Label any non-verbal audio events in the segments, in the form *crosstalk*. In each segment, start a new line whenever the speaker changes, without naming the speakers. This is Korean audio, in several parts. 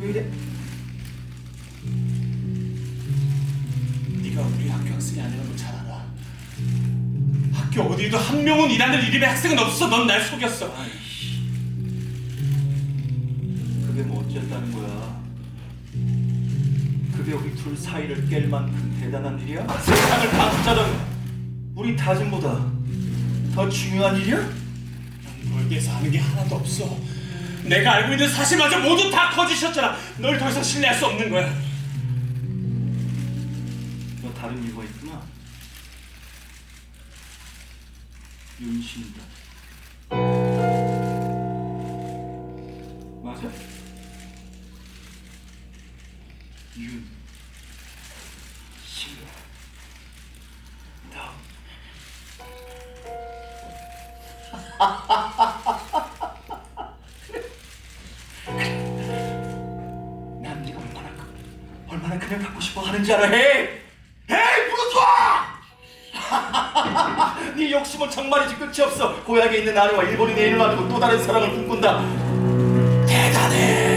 왜 이래?
네가 우리 학교 학생이 아니라는 걸잘 알아. 학교 어디에도 한 명은 이라는 이름의 학생은 없어. 넌 날 속였어.
그게 뭐 어쨌다는 거야? 그게 우리 둘 사이를 깰 만큼 대단한 일이야? 세상을 바꾸자던 우리 다짐보다 더 중요한 일이야?
넌 너에게서 아는 게 하나도 없어. 내가 알고 있는 사실마저 모두 다 거짓이었잖아. 널 더 이상 신뢰할 수 없는 거야.
너 다른 이유가 있구나. 윤신이다. 맞아? 윤. 신. 너. *laughs* 얼마나 그냥 갖고 싶어 하는지 알아. 헤이, 헤이, 부르주아! *laughs* 네 욕심은 정말이지 끝이 없어. 고향에 있는 아내와 일본인의 애를 놔두고 또 다른 사랑을 꿈꾼다. 대단해.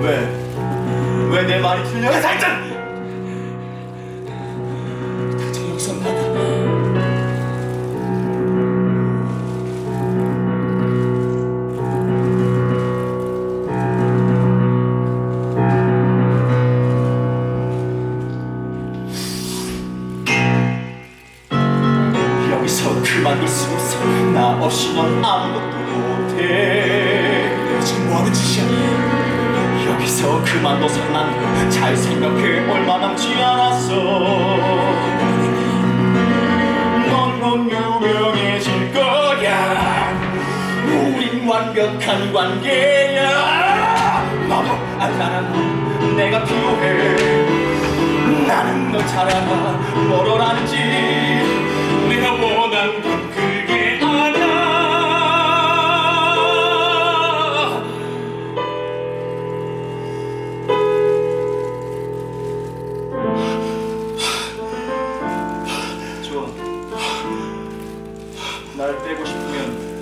왜? 왜 내 말이 틀려? 살짝.
당장 여기서 나
그만둘 수 없어. 나 없이 넌 아무것도 못해.
너 지금 뭐 하는 짓이야?
여기서 그만둬서 난잘 생각해. 얼마 남지 않았어. 넌곧 유명해질 거야. 우린 완벽한 관계야. 너도 알잖아. 내가 필요해. 나는 너잘 알아. 뭘 원하는지 날 빼고 싶으면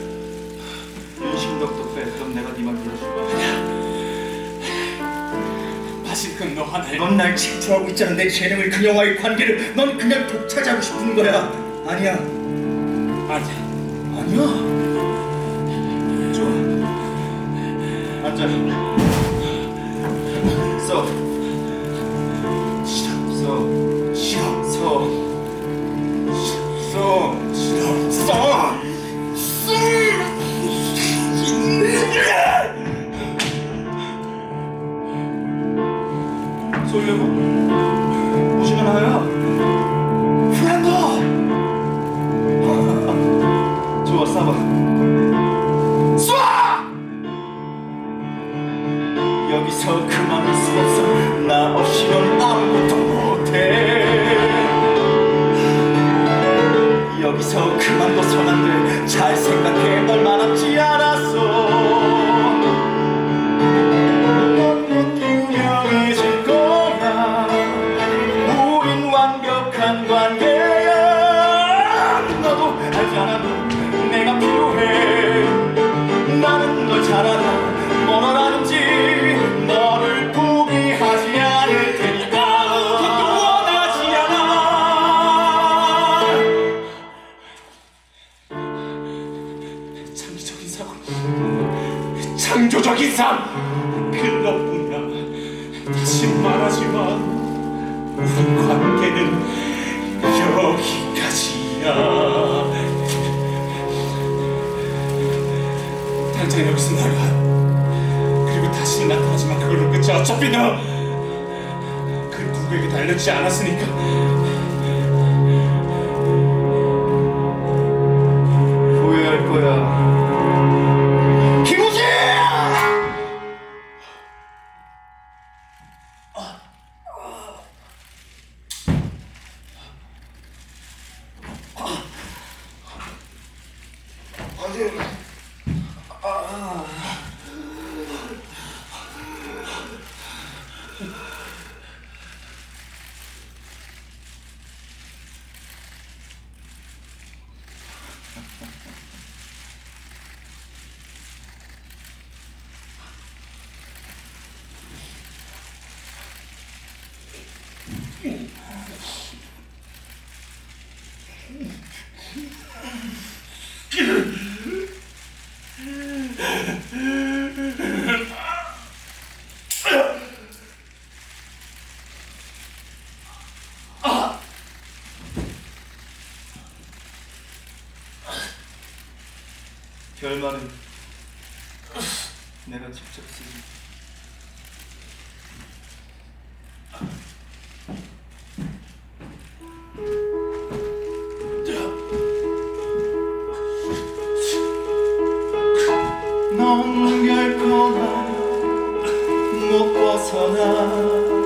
윤신덕도 빼. 그럼 내가 네말 들어줄 거야
아직은 너 하나를
넌날 질투하고 있잖아. 내 재능을 그녀와의 관계를. 넌 그냥 독차지하고 싶은 거야. 아니야.
아니야.
아니야. 좋아. 앉아. 서 쏠려고 무시는 하야 프렌더! *laughs* 좋아 싸봐. 쏴! 여기서 그만둘 수 없어. 나 없이 넌 아무것도 못해. 여기서 그만둬선 안돼잘 생각해 완벽한 관계야. 너도 알잖아 내가 필요해. 나는 널 잘 알아. 뭘 원하는지 너를 포기하지 않을 테니까.
그것도 원하지 않아. 창의적인 사고, 창조적인 삶, 그것뿐이야. 다시 말하지만 우리 관계는 여기까지야. 당장 여기서 나가. 그리고 다시 나타나지만 그걸로 끝이야. 어차피 너. 그 누구에게도 알려지지 않았으니까
misericórdia. Ah. 결말은 내가 직접 쓰지. 넌 결코 날못 벗어나